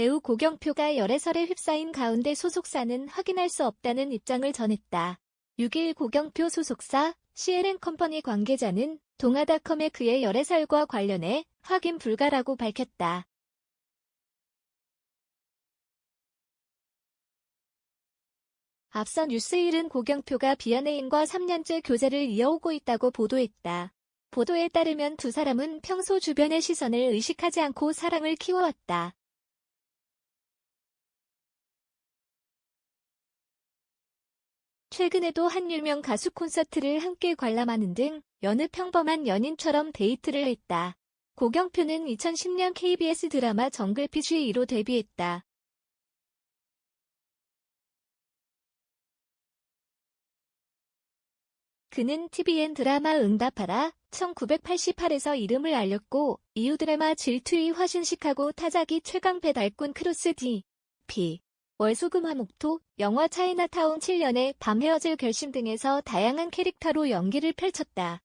배우 고경표가 열애설에 휩싸인 가운데 소속사는 확인할 수 없다는 입장을 전했다. 6일 고경표 소속사 CLN 컴퍼니 관계자는 동아닷컴에 그의 열애설과 관련해 확인 불가라고 밝혔다. 앞서 뉴스일은 고경표가 비연예인과 3년째 교제를 이어오고 있다고 보도했다. 보도에 따르면 두 사람은 평소 주변의 시선을 의식하지 않고 사랑을 키워왔다. 최근에도 한 유명 가수 콘서트를 함께 관람하는 등 여느 평범한 연인처럼 데이트를 했다. 고경표는 2010년 KBS 드라마 정글피쉬 2로 데뷔했다. 그는 TVN 드라마 응답하라 1988에서 이름을 알렸고 이후 드라마 질투의 화신식하고 타자기 최강 배달꾼 크로스 D, P, 월소금 화목토, 영화 차이나타운 7년의 밤 헤어질 결심 등에서 다양한 캐릭터로 연기를 펼쳤다.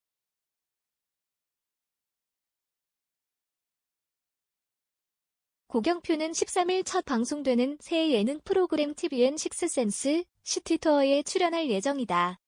고경표는 13일 첫 방송되는 새 예능 프로그램 TVN 식스센스 시티투어에 출연할 예정이다.